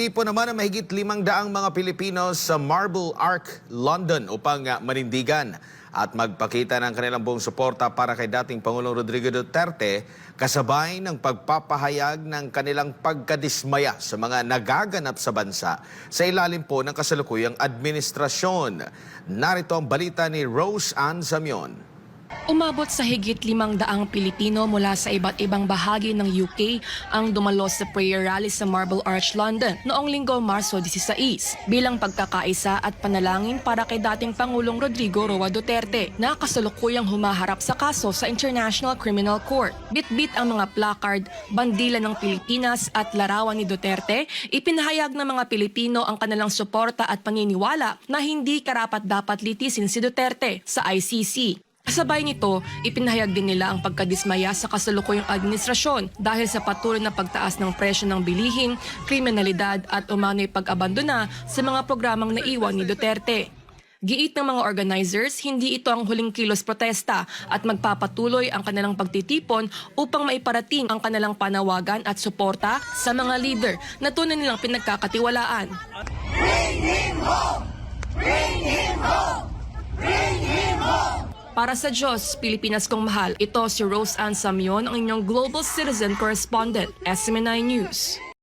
Nagtipo naman ang mahigit limang daang mga Pilipino sa Marble Arc, London upang ah, manindigan at magpakita ng kanilang buong suporta para kay dating Pangulong Rodrigo Duterte kasabay ng pagpapahayag ng kanilang pagkadismaya sa mga nagaganap sa bansa sa ilalim po ng kasalukuyang administrasyon. Narito ang balita ni Rose Ann Zamion. Umabot sa higit limang daang Pilipino mula sa iba't ibang bahagi ng UK ang dumalo sa prayer rally sa Marble Arch, London noong linggo Marso 16 bilang pagkakaisa at panalangin para kay dating Pangulong Rodrigo Roa Duterte na kasalukuyang humaharap sa kaso sa International Criminal Court. Bitbit ang mga placard, bandila ng Pilipinas at larawan ni Duterte, ipinahayag ng mga Pilipino ang kanilang suporta at paniniwala na hindi karapat-dapat litisin si Duterte sa ICC. Kasabay nito, ipinahayag din nila ang pagkadismaya sa kasalukuyang administrasyon dahil sa patuloy na pagtaas ng presyo ng bilihin, kriminalidad at umano'y pag-abandona sa mga programang naiwan ni Duterte. Giit ng mga organizers, hindi ito ang huling kilos protesta at magpapatuloy ang kanilang pagtitipon upang maiparating ang kanilang panawagan at suporta sa mga leader na tunay nilang pinagkakatiwalaan. Para sa Diyos, Pilipinas kong mahal, ito si Rose Ann Samion, ang inyong Global Citizen Correspondent, SMNI News.